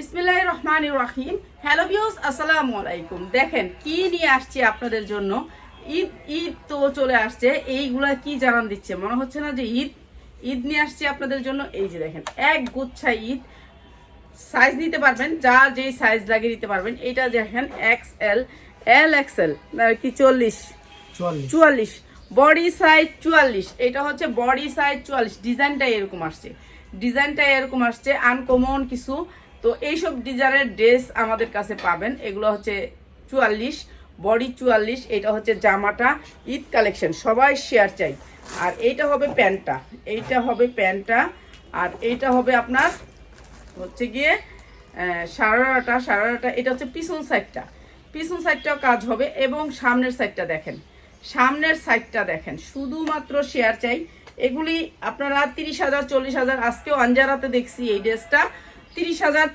বিসমিল্লাহ রহমান রাহিম। Hello views আসসালামু আলাইকুম। দেখেন কি নিয়ে আসছে আপনাদের জন্য? ঈদ ঈদ তো চলে আসছে। এইগুলা কি জানান দিচ্ছে? মনে হচ্ছে না যে ঈদ ঈদ নিয়ে আসছে আপনাদের জন্য। এই যে দেখেন এক গুচ্ছা ঈদ। সাইজ নিতে পারবেন যা যে সাইজ লাগিয়ে নিতে পারবেন। এটা দেখেন এক্স এল এল এক্সেল কি চল্লিশ? চুয়াল্লিশ। বডি সাইজ চুয়াল্লিশ। এটা হচ্ছে বডি সাইজ চুয়াল্লিশ। ডিজাইনটা এরকম আসছে। ডিজাইনটা এরকম আসছে। আনকমন কিছু তো এইসব ডিজাইনের ড্রেস আমাদের কাছে পাবেন। এগুলো হচ্ছে চুয়াল্লিশ, বডি চুয়াল্লিশ, এটা হচ্ছে জামাটা, ঈদ কালেকশন, সবাই শেয়ার চাই। আর এইটা হবে প্যান্টটা, এইটা হবে প্যান্টটা, আর এইটা হবে আপনার হচ্ছে গিয়ে সারারাটা সারারাটা এটা হচ্ছে পিছন সাইডটা। পিছন সাইডটাও কাজ হবে এবং সামনের সাইডটা দেখেন। সামনের সাইডটা দেখেন, শুধুমাত্র শেয়ার চাই। এগুলি আপনারা তিরিশ হাজার, চল্লিশ হাজার, আজকেও আঞ্জারাতে দেখছি এই ড্রেসটা। তিরিশ হাজার,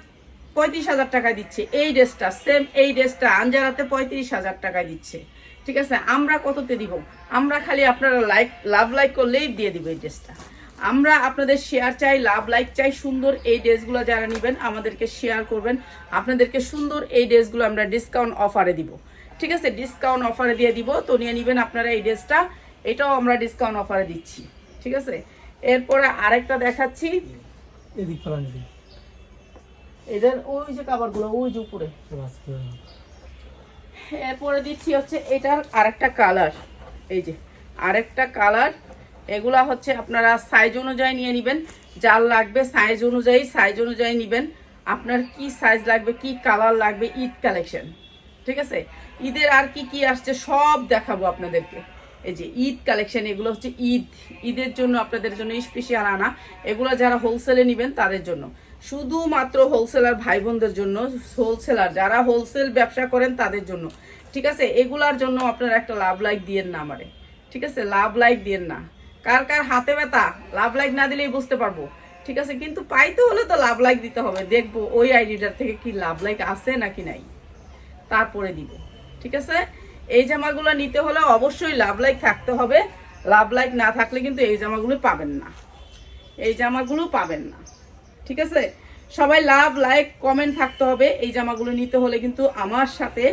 পঁয়ত্রিশ হাজার টাকা দিচ্ছে। এই ড্রেসটা সেম এই ড্রেসটা আঞ্জারাতে পঁয়ত্রিশ হাজার টাকা দিচ্ছে। ঠিক আছে? আমরা কততে দিব? আমরা খালি আপনারা লাইক লাভ লাইক করলেই দিয়ে দিব এই ড্রেসটা। আমরা আপনাদের শেয়ার চাই লাভ লাইক চাই, সুন্দর এই ড্রেসগুলো যারা নেবেন, আমাদেরকে শেয়ার করবেন। আপনাদেরকে সুন্দর এই ড্রেসগুলো আমরা ডিসকাউন্ট অফারে দিব। ঠিক আছে? ডিসকাউন্ট অফারে দিয়ে দিব। তো নিয়ে নেবেন আপনারা এই ড্রেসটা। এটাও আমরা ডিসকাউন্ট অফারে দিচ্ছি। ঠিক আছে? এরপরে আরেকটা দেখাচ্ছি। এদের ওই যে কাবারগুলো ওই যে উপরে। এরপরে দিচ্ছি হচ্ছে এটার আরেকটা কালার এই যে, আরেকটা কালার এগুলা হচ্ছে আপনারা সাইজ অনুযায়ী নিয়ে নেবেন। যার লাগবে সাইজ অনুযায়ী সাইজ অনুযায়ী নেবেন। আপনার কি সাইজ লাগবে, কি কালার লাগবে, ঈদ কালেকশন ঠিক আছে? ঈদের আর কি কি আসছে সব দেখাবো আপনাদেরকে। এই যে ঈদ কালেকশন এগুলো হচ্ছে ঈদ। ঈদের জন্য আপনাদের জন্য স্পেশাল আনা। এগুলো যারা হোলসেলে নেবেন, তাদের জন্য। শুধুমাত্র হোলসেলার ভাই বোনদের জন্য হোলসেলার যারা হোলসেল ব্যবসা করেন তাদের জন্য। ঠিক আছে? এগুলার জন্য আপনারা একটা লাভ লাইক দিয়েন না আমারে। ঠিক আছে? লাভ লাইক দিয়েন না। কার কার হাতে ব্যথা লাভ লাইক না দিলেই বুঝতে পারব। ঠিক আছে? কিন্তু পাইতে হলে তো লাভ লাইক দিতে হবে। দেখব ওই আইডিটার থেকে কি লাভ লাইক আছে নাকি নাই। তারপরে দিব। ঠিক আছে? এই জামাগুলো নিতে হলে অবশ্যই লাভ লাইক থাকতে হবে। লাভ লাইক না থাকলে কিন্তু এই জামাগুলো পাবেন না। এই জামাগুলো পাবেন না। ঠিক আছে? সবাই লাভ, লাইক, কমেন্ট থাকতে হবে। এই জামাগুলো নিতে হলে কিন্তু আমার সাথে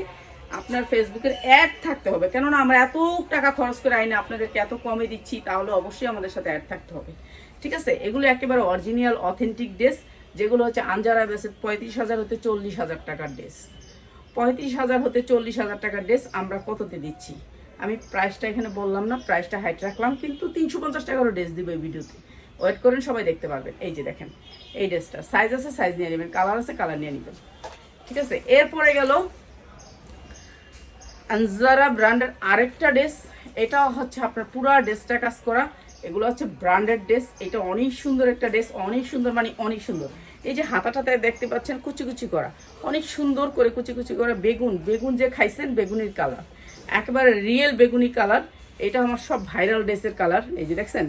আপনার ফেসবুকের অ্যাড থাকতে হবে। কেননা আমরা এত টাকা খরচ করে আইনে আপনাদেরকে এত কমে দিচ্ছি, তাহলে অবশ্যই আমাদের সাথে অ্যাড থাকতে হবে। ঠিক আছে? এগুলো একেবারে অরিজিনাল অথেন্টিক ড্রেস যেগুলো হচ্ছে আঞ্জারা বেসে পঁয়ত্রিশ হাজার হতে চল্লিশ হাজার টাকার ড্রেস পঁয়ত্রিশ হাজার হতে চল্লিশ হাজার টাকার ড্রেস আমরা কততে দিচ্ছি? আমি প্রাইসটা এখানে বললাম না প্রাইসটা হাইট রাখলাম, কিন্তু তিনশো পঞ্চাশ টাকারও ড্রেস দিব এই ভিডিওতে ওয়েট করেন, সবাই দেখতে পারবেন। এই যে দেখেন, এই ড্রেসটা। সাইজ আছে সাইজ নিয়ে নেবেন কালার আছে কালার নিয়ে নেবেন। ঠিক আছে? এরপরে গেল আনজারা ব্র্যান্ডের আরেকটা ড্রেস এটা হচ্ছে আপনার পুরা ড্রেসটা কাজ করা। এগুলো হচ্ছে ব্র্যান্ডেড ড্রেস এটা অনেক সুন্দর একটা ড্রেস অনেক সুন্দর মানে অনেক সুন্দর। এই যে হাতাটাতে দেখতে পাচ্ছেন, কুচি কুচি করা। অনেক সুন্দর করে কুচি কুচি করা বেগুন বেগুন যে খাইছেন, বেগুনির কালার একেবারে রিয়েল বেগুনি কালার এটা আমার সব ভাইরাল ড্রেসের কালার এই যে দেখছেন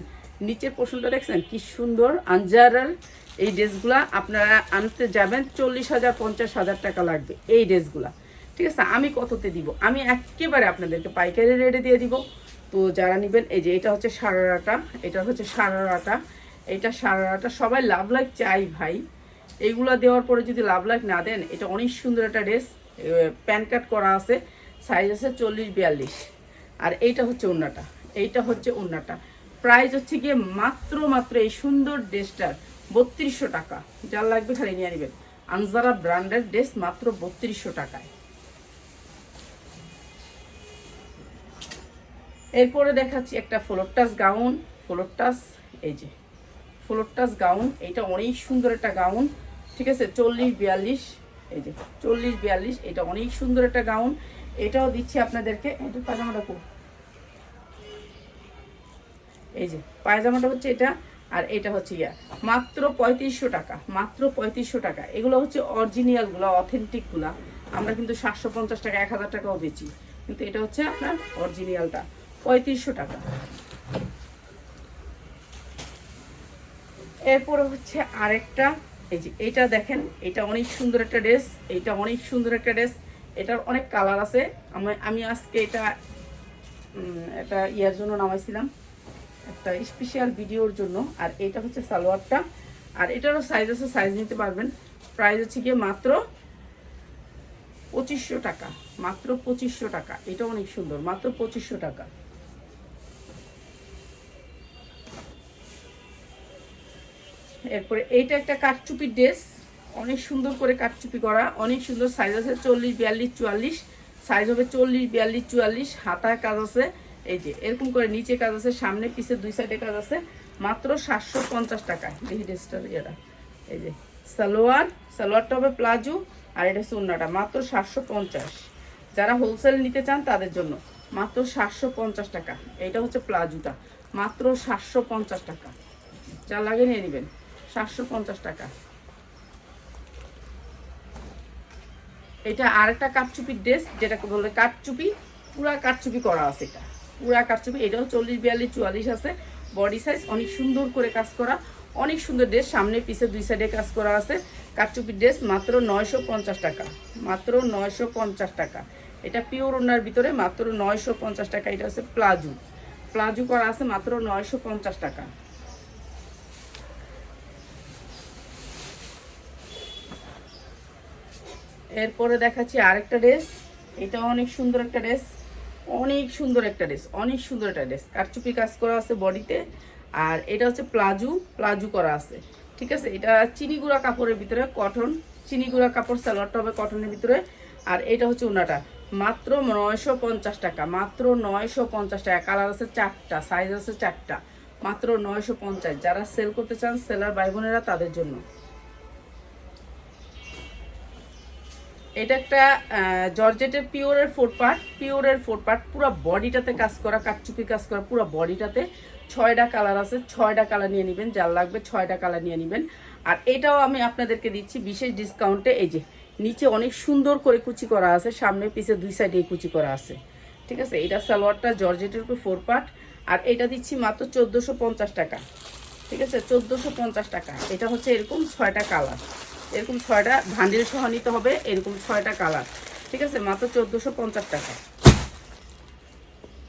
নিচের পোর্শনটা দেখছেন? কি সুন্দর আনজারার এই ড্রেসগুলা আপনারা আনতে যাবেন, চল্লিশ হাজার, পঞ্চাশ হাজার টাকা লাগবে এই ড্রেসগুলা। ঠিক আছে? আমি কততে দিব? আমি একেবারে আপনাদেরকে পাইকারি রেটে দিয়ে দিব। তো যারা নেবেন, এই যে এটা হচ্ছে সারারাটা এটা হচ্ছে সারারাটা এটা সারারাটা সবাই লাভ লাইক চাই ভাই। এইগুলা দেওয়ার পরে যদি লাভ লাইক না দেন, এটা অনেক সুন্দর একটা ড্রেস প্যান কাট করা আছে সাইজ আছে চল্লিশ, বিয়াল্লিশ। আর এইটা হচ্ছে ওড়নাটা এইটা হচ্ছে ওড়নাটা প্রাইস হচ্ছে গিয়ে মাত্র মাত্র এই সুন্দর ড্রেসটার বত্রিশশো টাকা। যার লাগবে খালি নিয়ে নেবেন। আনজারা ব্র্যান্ডের ড্রেস মাত্র বত্রিশশো টাকায়। এরপরে দেখাচ্ছি একটা ফ্লোরটাস গাউন। ফ্লোরটাস এই যে ফ্লোরটাস গাউন। এটা অনেক সুন্দর একটা গাউন। ঠিক আছে, চল্লিশ, বিয়াল্লিশ, এই যে, চল্লিশ, বিয়াল্লিশ, এটা অনেক সুন্দর একটা গাউন। এটাও দিচ্ছি আপনাদেরকে। এটা পাজামাটা খুব এই যে, পায়জামাটা হচ্ছে এটা আর এটা হচ্ছে ইয়া। মাত্র পঁয়ত্রিশশো টাকা, মাত্র পঁয়ত্রিশশো টাকা। এগুলো হচ্ছে অরিজিনালগুলো অথেন্টিকগুলো আমরা কিন্তু সাতশো পঞ্চাশ টাকা, এক হাজার টাকাও বেচি। কিন্তু এটা হচ্ছে আপনার অরিজিনালটা পঁয়ত্রিশশো টাকা। এরপরে হচ্ছে আরেকটা, এই যে এটা দেখেন, এটা অনেক সুন্দর একটা ড্রেস এটা অনেক সুন্দর একটা ড্রেস এটার অনেক কালার আছে। আমি আমি আজকে এটা এটা ইয়ার জন্য নামাইছিলাম। একটা স্পেশাল ভিডিওর জন্য, আর এটা হচ্ছে সালোয়ারটা। আর এটারও সাইজ আছে সাইজ নিতে পারবেন। প্রাইস হচ্ছে গিয়ে মাত্র পঁচিশশো টাকা। মাত্র পঁচিশশো টাকা। এটা অনেক সুন্দর। মাত্র পঁচিশশো টাকা। এরপরে এইটা একটা কাঠচুপির ড্রেস অনেক সুন্দর করে কাঠচুপি করা। অনেক সুন্দর সাইজ আছে, চল্লিশ, বিয়াল্লিশ, চুয়াল্লিশ। সাইজ হবে চল্লিশ, বিয়াল্লিশ, চুয়াল্লিশ। হাতায় কাজ আছে। এই যে, এরকম করে নিচে কাজ আছে, সামনে, পিছে দুই সাইডে কাজ আছে। মাত্র সাতশো পঞ্চাশ টাকা, দেখি ড্রেসটার এই যে, সালোয়ার, সালোয়ারটা হবে প্লাজো, আর এটা হচ্ছে উন্নাটা মাত্র সাতশো পঞ্চাশ। যারা হোলসেল নিতে চান তাদের জন্য, মাত্র সাতশো পঞ্চাশ টাকা। এটা হচ্ছে প্লাজোটা। মাত্র সাতশো পঞ্চাশ টাকা। যা লাগে নিয়ে নেবেন। সাতশো পঞ্চাশ টাকা। এটা আরেকটা কাঠচুপির ড্রেস যেটাকে বলে কাঠচুপি। পুরা কাঠচুপি করা আছে এটা। পুরা কাঠচুপি এটাও চল্লিশ, বিয়াল্লিশ, চুয়াল্লিশ আছে। বডি সাইজ অনেক সুন্দর করে কাজ করা, অনেক সুন্দর ড্রেস সামনে, পিছে দুই সাইডে কাজ করা আছে। কাঠচুপির ড্রেস মাত্র নয়শো পঞ্চাশ টাকা, মাত্র নয়শো পঞ্চাশ টাকা। এটা পিওর ওনার ভিতরে মাত্র নয়শো পঞ্চাশ টাকা, এটা হচ্ছে প্লাজু প্লাজু করা আছে মাত্র নয়শো পঞ্চাশ টাকা। এরপরে দেখাচ্ছি আরেকটা ড্রেস এটা অনেক সুন্দর একটা ড্রেস অনেক সুন্দর একটা ড্রেস অনেক সুন্দর একটা ড্রেস কারচুপি কাজ করা আছে বডিতে, আর এটা হচ্ছে প্লাজু প্লাজু করা আছে, ঠিক আছে? এটা চিনিগুড়া কাপড়ের ভিতরে, কটন চিনিগুড়া কাপড়, সালোয়ারটা হবে কটনের ভিতরে, আর এটা হচ্ছে উনাটা মাত্র নয়শো পঞ্চাশ টাকা, মাত্র নয়শো পঞ্চাশ টাকা। কালার আছে চারটা সাইজ আছে চারটা, মাত্র নয়শো পঞ্চাশ। যারা সেল করতে চান সেলার ভাই বোনেরা তাদের জন্য। এটা একটা জর্জেটের পিওরের ফোর পার্ট পিওরের ফোর পার্ট পুরো বডিটাতে কাজ করা কাটচুপি কাজ করা, পুরো বডিটাতে ছয়টা কালার আছে, ছয়টা কালার নিয়ে নেবেন, যার লাগবে ছয়টা কালার নিয়ে নেবেন। আর এটাও আমি আপনাদেরকে দিচ্ছি বিশেষ ডিসকাউন্টে এই যে, নিচে অনেক সুন্দর করে কুচি করা আছে, সামনে পিছে দুই সাইডে কুচি করা আছে। ঠিক আছে? এটা সালোয়ারটা জর্জেটের উপর ফোর পার্ট আর এটা দিচ্ছি মাত্র চোদ্দোশো টাকা। ঠিক আছে? চোদ্দোশো টাকা। এটা হচ্ছে এরকম ছয়টা কালার। এরকম ছয়টা ভান্ডিল সহ নিতে হবে, এরকম ছয়টা কালার। ঠিক আছে? মাত্র চোদ্দোশো পঞ্চাশ টাকা।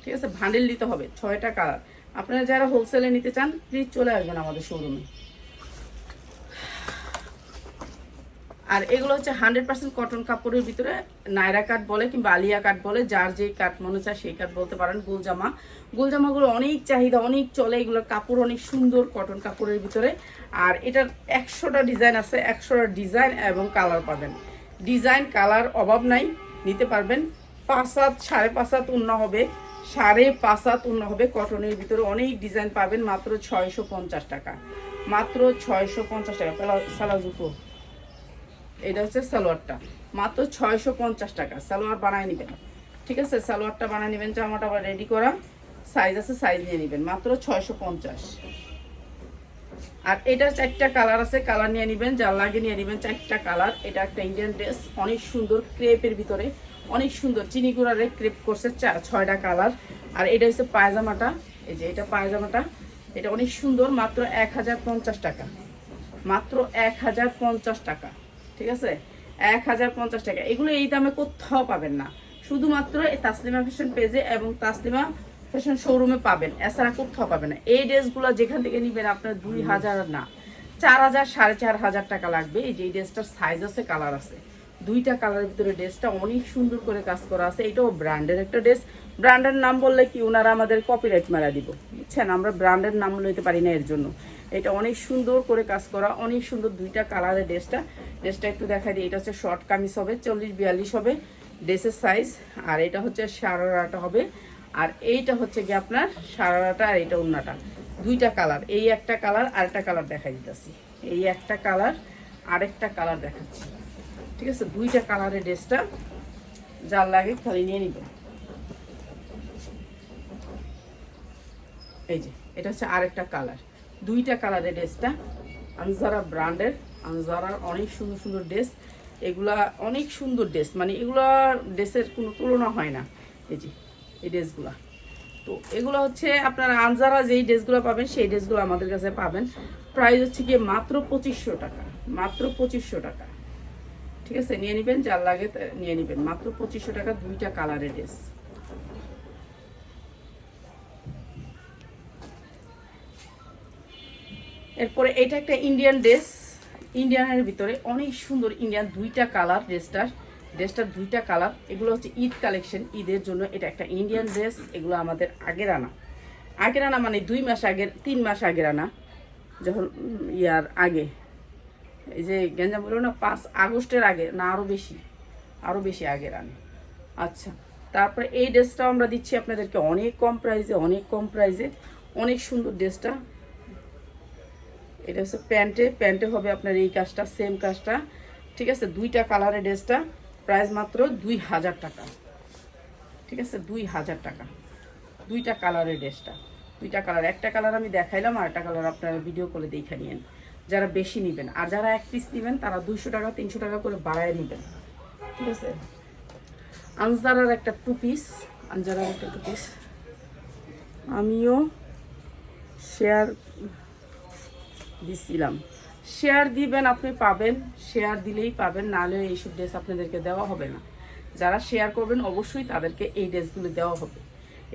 ঠিক আছে? ভান্ডিল নিতে হবে, ছয়টা কালার। আপনারা যারা হোলসেলে নিতে চান প্লিজ চলে আসবেন আমাদের শোরুমে আর এগুলো হচ্ছে হান্ড্রেড পার্সেন্ট কটন কাপড়ের ভিতরে নায়রা কাট বলে কিংবা আলিয়া কাট বলে, যার যেই কাট মনে চায় সেই কাট বলতে পারেন, গোলজামা। গোলজামাগুলো অনেক চাহিদা, অনেক চলে, এগুলোর কাপড় অনেক সুন্দর কটন কাপড়ের ভিতরে। আর এটার একশোটা ডিজাইন আছে, একশোটা ডিজাইন এবং কালার পাবেন। ডিজাইন, কালার অভাব নাই, নিতে পারবেন। পাঁচ হাত সাড়ে পাঁচ হাত উন্ন হবে, সাড়ে পাঁচ হাত উন্ন হবে কটনের ভিতরে। অনেক ডিজাইন পাবেন, মাত্র ছয়শো পঞ্চাশ টাকা। মাত্র ছয়শো পঞ্চাশ টাকা। সালা জুতো এটা হচ্ছে সালোয়ারটা। মাত্র ছয়শো পঞ্চাশ টাকা। সালোয়ার বানায় নেবেন। ঠিক আছে? সালোয়ারটা বানায় নেবেন, জামাটা আবার রেডি করা। সাইজ আছে সাইজ নিয়ে নেবেন। মাত্র ছয়শো পঞ্চাশ। আর এটার চারটা কালার আছে কালার নিয়ে নেবেন, যার লাগে নিয়ে নেবেন। চারটা কালার এটা একটা ইন্ডিয়ান ড্রেস অনেক সুন্দর ক্রেপের ভিতরে। অনেক সুন্দর। চিনি গুঁড়ারে ক্রেপ করছে ছয়টা কালার আর এটা হচ্ছে পায়জামাটা। এই যে এটা পায়জামাটা। এটা অনেক সুন্দর। মাত্র এক হাজার পঞ্চাশ টাকা। মাত্র এক হাজার পঞ্চাশ টাকা। ঠিক আছে? এক হাজার পঞ্চাশ টাকা। এগুলো এই দামে কোথাও পাবেন না। শুধুমাত্র এই তাসলিমা ফ্যাশন পেজে এবং তাসলিমা ফ্যাশন শোরুমে পাবেন। এছাড়া কোথাও পাবেন না। এই ড্রেসগুলো যেখান থেকে নিবেন আপনার দুই হাজার না চার হাজার সাড়ে চার হাজার টাকা লাগবে। এই যে ড্রেসটার সাইজ আছে কালার আছে। দুইটা কালারের ভিতরে ড্রেসটা অনেক সুন্দর করে কাজ করা আছে। এটাও ব্র্যান্ডের একটা ড্রেস। ব্র্যান্ডের নাম বললে কি ওনারা আমাদের কপিরাইট মারা দিব। বুঝছেন? আমরা ব্র্যান্ডের নাম লইতে পারি না এর জন্য। এটা অনেক সুন্দর করে কাজ করা, অনেক সুন্দর দুইটা কালারের ড্রেসটা ড্রেসটা একটু দেখা দিই, এটা হচ্ছে শর্ট কামিজ হবে, চল্লিশ বিয়াল্লিশ হবে ড্রেসের সাইজ আর এটা হচ্ছে সারারাটা হবে, আর এইটা হচ্ছে কি আপনার সারারাটা আর এটা অন্যটা দুইটা কালার এই একটা কালার আর একটা কালার দেখা দিতেছি। এই একটা কালার আরেকটা কালার দেখাচ্ছি। ঠিক আছে? দুইটা কালারের ড্রেসটা যার লাগে খালি নিয়ে নিবেন। এই যে, এটা হচ্ছে আরেকটা কালার দুইটা কালারের ড্রেসটা। আনজারা ব্র্যান্ডের, আনজারার অনেক সুন্দর সুন্দর ড্রেস। এগুলা অনেক সুন্দর ড্রেস মানে এগুলা ড্রেসের কোনো তুলনা হয় না। এই যে, এই ড্রেসগুলা। তো এগুলো হচ্ছে আপনারা আনজারা যেই ড্রেসগুলো পাবেন, সেই ড্রেসগুলো আমাদের কাছে পাবেন। প্রাইস হচ্ছে গিয়ে মাত্র পঁচিশশো টাকা, মাত্র পঁচিশশো টাকা। ঠিক আছে, নিয়ে নেবেন, যার লাগে নিয়ে নেবেন। মাত্র পঁচিশশো টাকা দুইটা কালারের ড্রেস। এরপরে এটা একটা ইন্ডিয়ান ড্রেস ইন্ডিয়ানের ভিতরে অনেক সুন্দর ইন্ডিয়ান দুইটা কালার ড্রেসটার ড্রেসটার দুইটা কালার এগুলো হচ্ছে ঈদ কালেকশন ঈদের জন্য এটা একটা ইন্ডিয়ান ড্রেস এগুলো আমাদের আগের আনা। আগের আনা মানে দুই মাস আগের, তিন মাস আগের আনা। যখন ইয়ার আগে। এই যে গেঞ্জাম বলল না, পাঁচ আগস্টের আগে না আরও বেশি। আরও বেশি আগের আনে। আচ্ছা তারপরে এই ড্রেসটাও আমরা দিচ্ছি আপনাদেরকে অনেক কম প্রাইসে অনেক কম প্রাইসে অনেক সুন্দর ড্রেসটা এটা হচ্ছে প্যান্টে প্যান্টে হবে আপনার এই কাজটা সেম কাজটা। ঠিক আছে? দুইটা কালারের ড্রেসটা প্রাইস মাত্র দুই হাজার টাকা। ঠিক আছে? দুই হাজার টাকা। দুইটা কালারের ড্রেসটা। দুইটা কালার একটা কালার আমি দেখাইলাম, আর একটা কালার আপনারা ভিডিও করে দেখে নিয়েন। যারা বেশি নেবেন। আর যারা এক পিস নেবেন, তারা দুইশো টাকা, তিনশো টাকা করে বাড়ায় নেবেন। ঠিক আছে? আনজারার একটা টু পিস আনজারার একটা টু পিস আমিও শেয়ার দিছিলাম। শেয়ার দিবেন আপনি পাবেন শেয়ার দিলেই পাবেন, নাহলে এইসব ড্রেস আপনাদেরকে দেওয়া হবে না। যারা শেয়ার করবেন, অবশ্যই তাদেরকে এই ড্রেসগুলো দেওয়া হবে।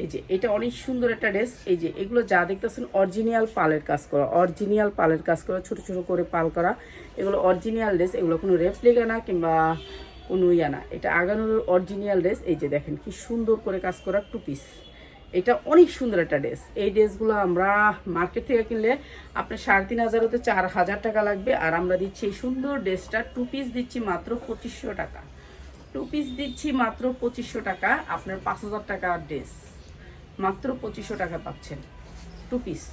এই যে, এটা অনেক সুন্দর একটা ড্রেস এই যে, এগুলো যা দেখতেছেন অরিজিনাল পালের কাজ করা অরিজিনাল পালের কাজ করা, ছোট ছোট করে পাল করা। এগুলো অরিজিনাল ড্রেস এগুলো কোনো রেপ্লিকা না কিংবা কোনো ইয়া না। এটা আগানোর অরিজিনাল ড্রেস এই যে, দেখেন কি সুন্দর করে কাজ করা টু পিস এটা অনেক সুন্দর একটা ড্রেস। এই ড্রেসগুলো আমরা মার্কেট থেকে কিনলে আপনার সাড়ে তিন হাজার হতে চার হাজার টাকা লাগবে। আর আমরা দিচ্ছি এই সুন্দর ড্রেসটা টু পিস দিচ্ছি মাত্র পঁচিশশো টাকা। টু পিস দিচ্ছি মাত্র পঁচিশশো টাকা। আপনার পাঁচ হাজার টাকা ড্রেস। মাত্র পঁচিশশো টাকা পাচ্ছেন টু পিস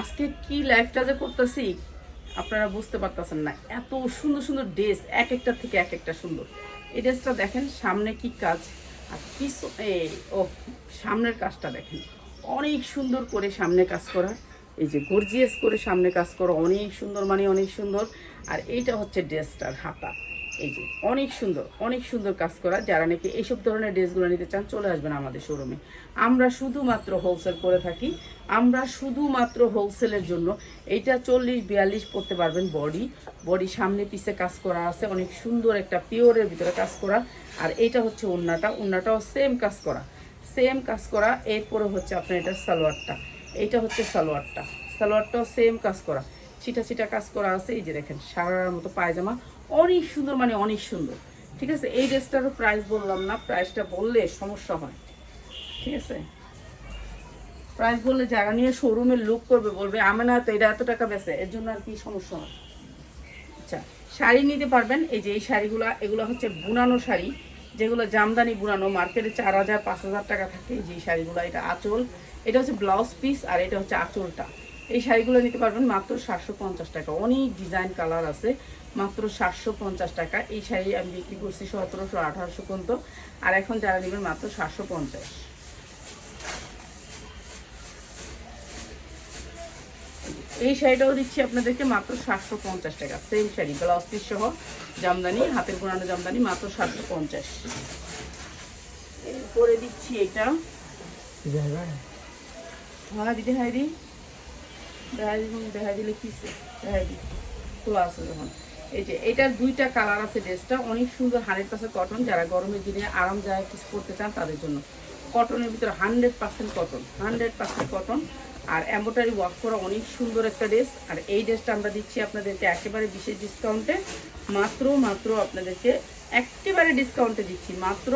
আজকে কি লাইফটা যে করতেছি? আপনারা বুঝতে পারতেছেন না, এত সুন্দর সুন্দর ড্রেস, এক একটা থেকে এক একটা সুন্দর। এই ড্রেসটা দেখেন, সামনে কি কাজ, আর কিছু ও, সামনের কাজটা দেখেন। অনেক সুন্দর করে সামনে কাজ করা, এই যে গর্জিয়াস করে সামনে কাজ করা, অনেক সুন্দর মানে অনেক সুন্দর। আর এইটা হচ্ছে ড্রেসটার হাতা। এই যে, অনেক সুন্দর অনেক সুন্দর কাজ করা। যারা নাকি এইসব ধরনের ড্রেসগুলো নিতে চান, চলে আসবেন আমাদের শোরুমে আমরা শুধুমাত্র হোলসেল করে থাকি। আমরা শুধুমাত্র হোলসেলের জন্য এইটা চল্লিশ, বিয়াল্লিশ পড়তে পারবেন বডি বডি সামনে পিছে কাজ করা আছে, অনেক সুন্দর একটা পিওরের ভিতরে কাজ করা। আর এটা হচ্ছে ওন্নাটা। ওন্নাটাও সেম কাজ করা। সেম কাজ করা, এরপরে হচ্ছে আপনার এটা সালোয়ারটা। এইটা হচ্ছে সালোয়ারটা। সালোয়ারটাও সেম কাজ করা। ছিটা ছিটা কাজ করা আছে। এই যে দেখেন, সারার মতো পায়জামা। অনেক সুন্দর মানে অনেক সুন্দর। ঠিক আছে? এই ড্রেসটারও প্রাইস বললাম না প্রাইসটা বললে সমস্যা হয়। ঠিক আছে? প্রাইস বললে জায়গা নিয়ে শোরুমে লুক করবে, বলবে, আমি না, তো এটা এত টাকা বেছে এর জন্য আর কি সমস্যা হয়? আচ্ছা শাড়ি নিতে পারবেন, এই যে এই শাড়িগুলো, এগুলো হচ্ছে বুনানো শাড়ি, যেগুলো জামদানি বুনানো, মার্কেটে চার হাজার, পাঁচ হাজার টাকা থাকে যে শাড়িগুলো, এটা আঁচল। এটা হচ্ছে ব্লাউজ পিস আর এটা হচ্ছে আঁচলটা। এই শাড়িগুলো নিতে পারবেন মাত্র সাতশো পঞ্চাশ টাকা। অনেক ডিজাইন কালার আছে। মাত্র সাতশো পঞ্চাশ টাকা। এই শাড়ি আমি বিক্রি করছি সতেরোশো আঠারোশো পর্যন্ত। আর এখন যারা নেবেন মাত্র সাতশো পঞ্চাশ। এই শাড়িটাও দিচ্ছি আপনাদেরকে মাত্র সাতশো পঞ্চাশ টাকা। সেম শাড়ি ব্লাউজ পিস সহ জামদানি, হাতের বোনানো জামদানি মাত্র সাতশো পঞ্চাশ। এরপরে দিচ্ছি এটা। হ্যাঁ দেখা দিলে কিসে আছে যখন। এই যে, এটার দুইটা কালার আছে ড্রেসটা অনেক সুন্দর হান্ড্রেড পার্সেন্ট কটন যারা গরমের দিনে আরামদায়ক কিছু করতে চান তাদের জন্য। কটনের ভিতরে hundred percent cotton hundred percent cotton আর এম্বোটারি ওয়ার্ক করা অনেক সুন্দর একটা ড্রেস আর এই ড্রেসটা আমরা দিচ্ছি আপনাদেরকে একেবারে বিশেষ ডিসকাউন্টে মাত্র মাত্র আপনাদেরকে একেবারে ডিসকাউন্টে দিচ্ছি। মাত্র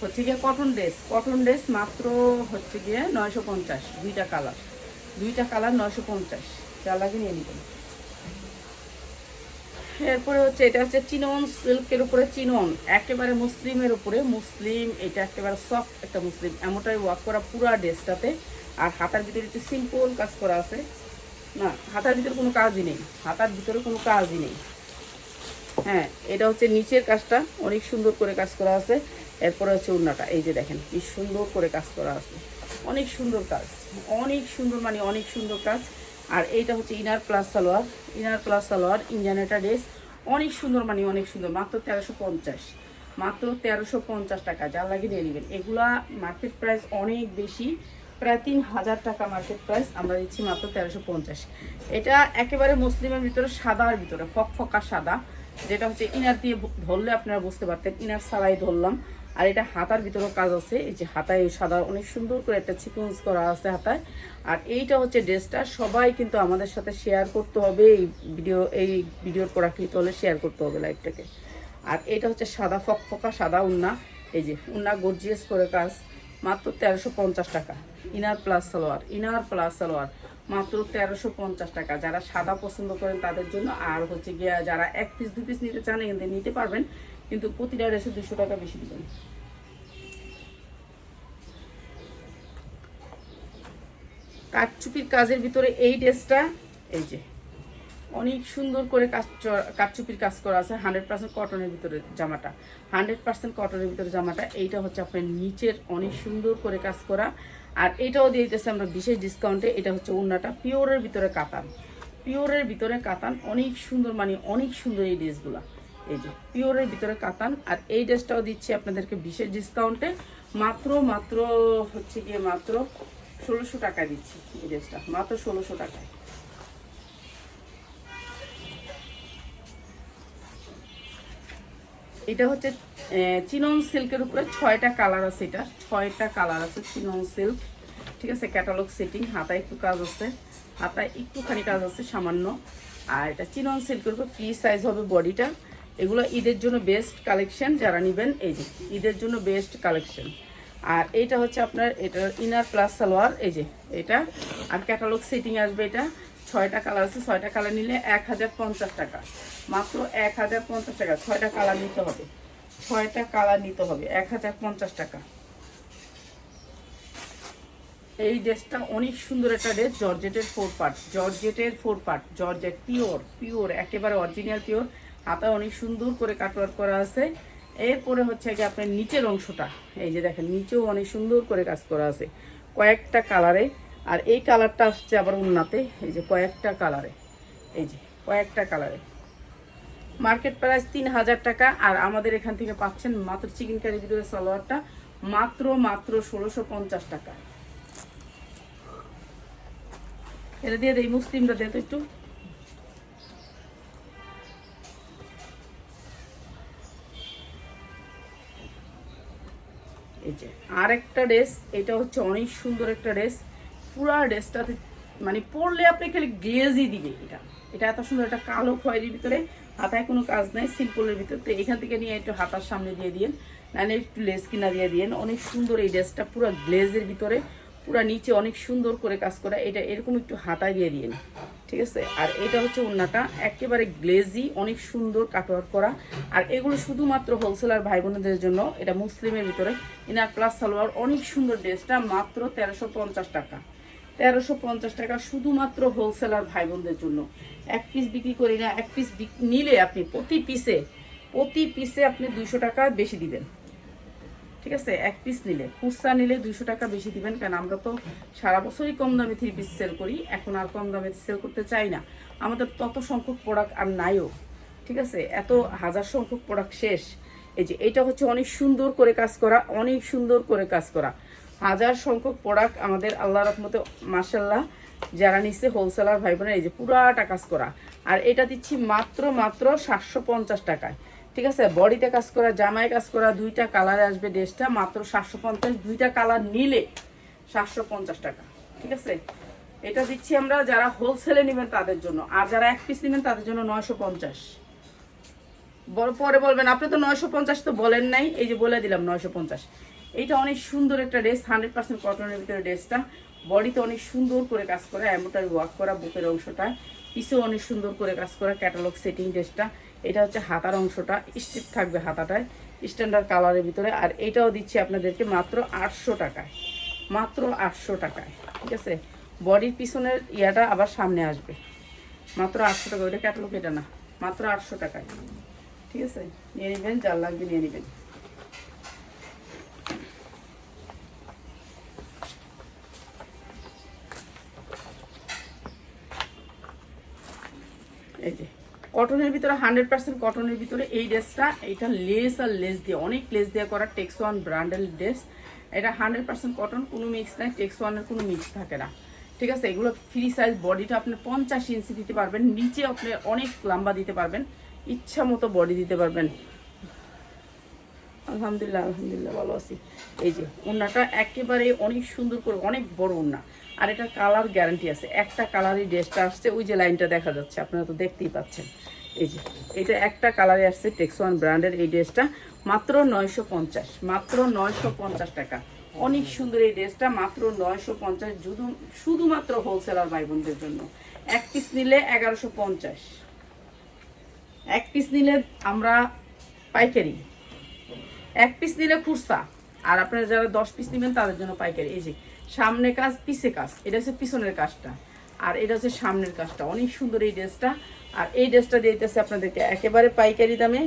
হচ্ছে গিয়ে কটন ড্রেস কটন ড্রেস মাত্র হচ্ছে গিয়ে নয়শো পঞ্চাশ। দুইটা কালার দুইটা কালার নয়শো পঞ্চাশ। যা লাগে নিয়ে নেবেন এরপরে হচ্ছে এটা হচ্ছে চিনন সিল্কের উপরে চিনন, একেবারে মুসলিমের উপরে। মুসলিম, এটা একেবারে সফট একটা মুসলিম। এমনটাই ওয়াক করা পুরা ড্রেসটাতে। আর হাতার ভিতরে একটু সিম্পল কাজ করা আছে, না, হাতার ভিতরে কোনো কাজই নেই। হাতার ভিতরে কোনো কাজই নেই। হ্যাঁ এটা হচ্ছে নিচের কাজটা। অনেক সুন্দর করে কাজ করা আছে। এরপরে হচ্ছে উন্নাটা। এই যে দেখেন, কি সুন্দর করে কাজ করা আছে। অনেক সুন্দর কাজ। অনেক সুন্দর মানে অনেক সুন্দর কাজ। আর এইটা হচ্ছে inner plus salwar inner plus salwar ইঞ্জানেটা dress অনেক সুন্দর মানে অনেক সুন্দর। মাত্র তেরোশো পঞ্চাশ। মাত্র তেরোশো পঞ্চাশ টাকা, যার লাগে নিয়ে নেবেন। এগুলা মার্কেট প্রাইস অনেক বেশি। প্রায় তিন হাজার টাকা মার্কেট প্রাইস আমরা দিচ্ছি মাত্র তেরোশো পঞ্চাশ। এটা একেবারে মুসলিমের ভিতরে সাদার ভিতরে ফক ফকফকা সাদা। যেটা হচ্ছে ইনার দিয়ে ধরলে আপনারা বুঝতে পারতেন। ইনার সারাই ধরলাম। আর এটা হাতার ভিতরেও কাজ আছে। এই যে হাতায় সাদা অনেক সুন্দর করে একটা সিকুয়েন্স করা আছে হাতায়। আর এইটা হচ্ছে ড্রেসটা। সবাই কিন্তু আমাদের সাথে শেয়ার করতে হবে। এই ভিডিও এই ভিডিওর প্রোডাক্ট নিতে হলে শেয়ার করতে হবে লাইভটাকে আর এটা হচ্ছে সাদা ফকফকা, সাদা উন্না। এই যে উন্না গর্জিয়াস করে কাজ। মাত্র তেরোশো পঞ্চাশ টাকা। Inner plus salwar inner plus salwar মাত্র তেরোশো পঞ্চাশ টাকা। যারা সাদা পছন্দ করেন তাদের জন্য। আর হচ্ছে গিয়া যারা এক পিস দু পিস নিতে চান, এখান থেকে নিতে পারবেন। কিন্তু প্রতিটা ড্রেসে দুশো টাকা বেশি দিবেন। কাঠচুপির কাজের ভিতরে এই ড্রেসটা, এই যে, অনেক সুন্দর করে কাজ কাঠচুপির কাজ করা আছে, হান্ড্রেড পার্সেন্ট কটনের ভিতরে জামাটা। হান্ড্রেড পার্সেন্ট কটনের ভিতরে জামাটা, এইটা হচ্ছে আপনার নিচের অনেক সুন্দর করে কাজ করা। আর এটাও দিয়ে দিতেছে আমরা বিশেষ ডিসকাউন্টে এটা হচ্ছে উন্নাটা পিওরের ভিতরে কাতান। পিওরের ভিতরে কাতান, অনেক সুন্দর মানে অনেক সুন্দর এই ড্রেসগুলা। এই যে পিওরের ভিতরে কাতান, আর এই ড্রেসটাও দিচ্ছি আপনাদেরকে বিশেষ ডিসকাউন্টে মাত্র মাত্র হচ্ছে গিয়ে মাত্র ষোলোশো টাকা দিচ্ছি এই ড্রেসটা মাত্র ষোলোশো টাকায়। এটা হচ্ছে চিনন সিল্কের উপরে ছয়টা কালার আছে এটা, ছয়টা কালার আছে চিনন সিল্ক। ঠিক আছে ক্যাটালগ সেটিং হাতায় একটু কাজ আছে, হাতায় একটুখানি কাজ আছে সামান্য। আর এটা চিনন সিল্কের উপর ফ্রি সাইজ হবে বডিটা। এগুলো ঈদের জন্য বেস্ট কালেকশন যারা নেবেন, এই যে, ঈদের জন্য বেস্ট কালেকশন আর এইটা হচ্ছে আপনার, এটা ইনার প্লাস সালোয়ার, এই যে, এটা। আর ক্যাটালগ সেটিং আসবে এটা, ছয়টা কালার আছে, ছয়টা কালার নিলে এক হাজার পঞ্চাশ টাকা। মাত্র এক হাজার পঞ্চাশ টাকা, ছয়টা কালার নিতে হবে। ছয়টা কালার নিতে হবে, এক হাজার পঞ্চাশ টাকা। এই ড্রেসটা অনেক সুন্দর একটা ড্রেস জর্জেটের ফোর পার্ট জর্জেটের four part georgette pure pure একেবারে অরিজিনাল পিওর হাতায় অনেক সুন্দর করে কাটওয়ার্ক করা আছে। এরপরে হচ্ছে কি আপনার নিচের অংশটা, এই যে দেখেন, নিচেও অনেক সুন্দর করে কাজ করা আছে। কয়েকটা কালারে আর এই কালারটা আসছে আবার উন্নাতে, এই যে কয়েকটা কালারে এই যে কয়েকটা কালারে মার্কেট প্রাইস তিন হাজার টাকা, আর আমাদের এখান থেকে পাচ্ছেন মাত্র চিকেন কারির ভিতরে সালোয়ারটা, মাত্র মাত্র ষোলোশো পঞ্চাশ টাকা। এটা দিয়ে দেই, মুসলিমরা দে তো একটু। এই যে আর একটা ড্রেস, এটা হচ্ছে অনেক সুন্দর একটা ড্রেস। পুরা ড্রেসটাতে মানে পরলে আপনি খালি গ্লেজই দিবে এটা। এটা এত সুন্দর একটা কালো খয়েরির ভিতরে, হাতায় কোনো কাজ নাই, সিম্পলের ভিতরে। তো এখান থেকে নিয়ে একটু হাতার সামনে দিয়ে দিন নাহলে একটু লেস কিনা দিয়ে দিন অনেক সুন্দর এই ড্রেসটা, পুরো গ্লেজের ভিতরে, পুরা নিচে অনেক সুন্দর করে কাজ করা। এটা এরকম একটু হাতায় দিয়ে দিন ঠিক আছে? আর এটা হচ্ছে ওড়নাটা একেবারে গ্লেজি অনেক সুন্দর কাটওয়ার্ক করা। আর এগুলো শুধুমাত্র হোলসেলার ভাই বোনদের জন্য, এটা মুসলিমের ভিতরে। ইনার প্লাস সালোয়ার, অনেক সুন্দর ড্রেসটা, মাত্র তেরোশো পঞ্চাশ টাকা। তেরোশো পঞ্চাশ টাকা শুধুমাত্র হোলসেলার ভাই বোনদের জন্য। এক পিস বিক্রি করি না, এক পিস নিলে আপনি প্রতি পিসে প্রতি পিসে আপনি দুইশো টাকা বেশি দিবেন। ঠিক আছে, এক পিস নিলে। খুচরা নিলে দুইশো টাকা বেশি দিবেন, কারণ আমরা তো সারা বছরই কম দামে থ্রি পিস সেল করি, এখন আর কম দামে সেল করতে চাই না। আমাদের তত সংখ্যক প্রোডাক্ট আর নাইও, ঠিক আছে? এত হাজার সংখ্যক প্রোডাক্ট শেষ। এই যে এটা হচ্ছে অনেক সুন্দর করে কাজ করা, অনেক সুন্দর করে কাজ করা। হাজার সংখ্যক প্রোডাক্ট আমাদের আল্লাহ রহমতে মাসাল্লাহ যারা নিচ্ছে হোলসেলার ভাই বোনের এই যে পুরাটা কাজ করা। আর এটা দিচ্ছি মাত্র মাত্র সাতশো পঞ্চাশ টাকায়। ঠিক আছে? বডিতে কাজ করা, জামায় কাজ করা, দুইটা কালারে আসবে ড্রেসটা। মাত্র সাতশো পঞ্চাশ, দুইটা কালার নিলে সাতশো পঞ্চাশ টাকা। ঠিক আছে? এটা দিচ্ছি আমরা যারা হোলসেলে নেবেন তাদের জন্য। আর যারা এক পিস নেবেন তাদের জন্য নয়শো পঞ্চাশ। পরে বলবেন, আপনি তো নয়শো পঞ্চাশ তো বলেন নাই। এই যে বলে দিলাম নয়শো পঞ্চাশ। এইটা অনেক সুন্দর একটা ড্রেস, হান্ড্রেড পার্সেন্ট কটনের ভিতরে ড্রেসটা। বডিতে অনেক সুন্দর করে কাজ করা এমনটাই ওয়ার্ক করা, বুকের অংশটা। পিছেও অনেক সুন্দর করে কাজ করা ক্যাটালগ সেটিং ড্রেসটা। এটা হচ্ছে হাতার অংশটা, স্টিপ থাকবে হাতাটায় স্ট্যান্ডার্ড কালারের ভিতরে, আর এটাও দিচ্ছি আপনাদেরকে মাত্র আটশো টাকায়, মাত্র আটশো টাকায়, ঠিক আছে? বডির পিছনের ইয়াটা আবার সামনে আসবে, মাত্র আটশো টাকা ওইটা ক্যাটালগ এটা না, মাত্র আটশো টাকায়, ঠিক আছে? নিয়ে নেবেন, যার লাগবে নিয়ে নেবেন। এই যে কটনের ভিতরে হান্ড্রেড পার্সেন্ট কটনের ভিতরে এই ড্রেসটা এটা লেস আর লেস দিয়ে, অনেক লেস দিয়ে করা টেক্স ওয়ান ব্র্যান্ডের ড্রেস এটা হান্ড্রেড পার্সেন্ট কটন কোনো মিক্স নাই টেক্স ওয়ানের কোনো মিক্স থাকে না। ঠিক আছে, এগুলো ফ্রি সাইজ বডিটা আপনি পঞ্চাশ ইঞ্চি দিতে পারবেন, নিচে আপনি অনেক লম্বা দিতে পারবেন, ইচ্ছা মতো বডি দিতে পারবেন। আলহামদুলিল্লাহ আলহামদুলিল্লাহ, ভালো আছি। এই যে, ওড়নাটা একেবারে অনেক সুন্দর করে, অনেক বড় ওড়না। আর এটা কালার গ্যারান্টি আছে। একটা কালারই ড্রেসটা আসছে, ওই যে লাইনটা দেখা যাচ্ছে, আপনারা তো দেখতেই পাচ্ছেন। এই যে, এটা একটা কালারে আসছে টেক্সওয়ান ব্র্যান্ডের এই ড্রেসটা, মাত্র নয়শো পঞ্চাশ, মাত্র নয়শো পঞ্চাশ টাকা। অনেক সুন্দর এই ড্রেসটা, মাত্র নয়শো পঞ্চাশ শুধু শুধুমাত্র হোলসেলার ভাই বোনদের জন্য। এক পিস নিলে এগারোশো পঞ্চাশ। এক পিস নিলে আমরা পাইকারি। এক পিস নিলে খুরসা আর আপনারা যারা দশ পিস নেবেন, তাদের জন্য পাইকারি। এই যে সামনে কাজ পিছে কাজ। এটা হচ্ছে পিছনের কাজটা। আর এটা হচ্ছে সামনের কাজটা। অনেক সুন্দর এই ড্রেসটা। আর এই ড্রেসটা দিতেছে আপনাদেরকে একেবারে পাইকারি দামে।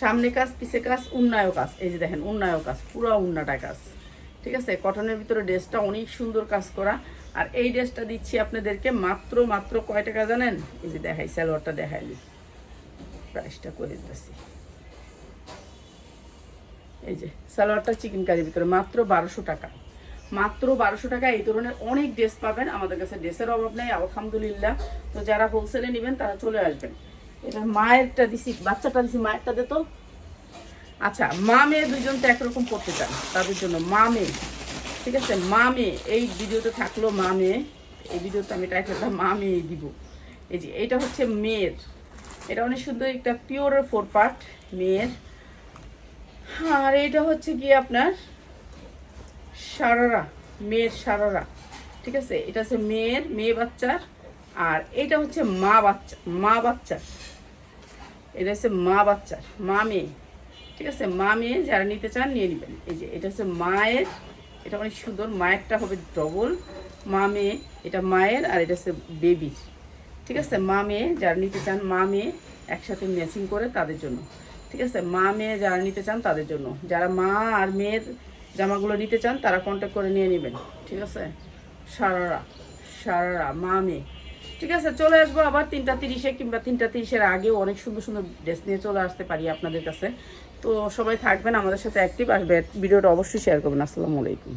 সামনে কাজ পিছে কাজ উন্নয় কাজ। এই যে দেখেন উন্নয় কাজ। পুরো উন্নাটা কাজ। ঠিক আছে? কটনের ভিতরে ড্রেসটা অনেক সুন্দর কাজ করা। আর এই ড্রেসটা দিচ্ছি আপনাদেরকে মাত্র মাত্র কয় টাকা জানেন? এই যে দেখাই, সালোয়ারটা দেখাইলি প্রাইসটা করে দিতেছি। এই যে, সালোয়ারটা চিকেন কারির ভিতরে, মাত্র বারোশো টাকা। মাত্র বারোশো টাকা, এই ধরনের অনেক ড্রেস পাবেন। আমাদের কাছে ড্রেসের অভাব নেই, আলহামদুলিল্লাহ। তো যারা হোলসেলে নেবেন, তারা চলে আসবেন। এটা মায়েরটা দিছি, বাচ্চাটা দিছি, মায়েরটা দে তো। আচ্ছা মা মেয়ে দুজন তো একরকম পড়তে চান, তাদের জন্য মা মেয়ে। ঠিক আছে, মা মেয়ে, এই ভিডিওতে থাকল মা মেয়ে। এই ভিডিওতে আমি টাইটেলটা মা মেয়ে দিব। এই যে, এটা হচ্ছে মেয়ের। এটা অনেক সুন্দর একটা পিওর ফোর পার্ট মেয়ের। আর এটা হচ্ছে কি আপনার সারারা, মেয়ের সারারা, ঠিক আছে? এটা হচ্ছে মেয়ের, মেয়ে বাচ্চার, আর এটা হচ্ছে মা বাচ্চা, মা বাচ্চার। এটা হচ্ছে মা বাচ্চার, মা মেয়ে, ঠিক আছে? মা মেয়ে যারা নিতে চান নিয়ে নেবেন। এই যে এটা হচ্ছে মায়ের, এটা অনেক সুন্দর, মায়েরটা হবে ডবল মা মেয়ে, এটা মায়ের আর এটা হচ্ছে বেবির ঠিক আছে? মা মেয়ে যারা নিতে চান, মা মেয়ে একসাথে ম্যাচিং করে তাদের জন্য। ঠিক আছে? মা মেয়ে যারা নিতে চান তাদের জন্য। যারা মা আর মেয়ের জামাগুলো নিতে চান, তারা কন্ট্যাক্ট করে নিয়ে নেবেন। ঠিক আছে? সারারা সারারা, মা মেয়ে। ঠিক আছে? চলে আসব আবার তিনটা তিরিশে কিংবা তিনটা তিরিশের আগেও অনেক সুন্দর সুন্দর ড্রেস নিয়ে চলে আসতে পারি আপনাদের কাছে। তো সবাই থাকবেন, আমাদের সাথে অ্যাক্টিভ আসবে ভিডিওটা অবশ্যই শেয়ার করবেন। আসসালামু আলাইকুম।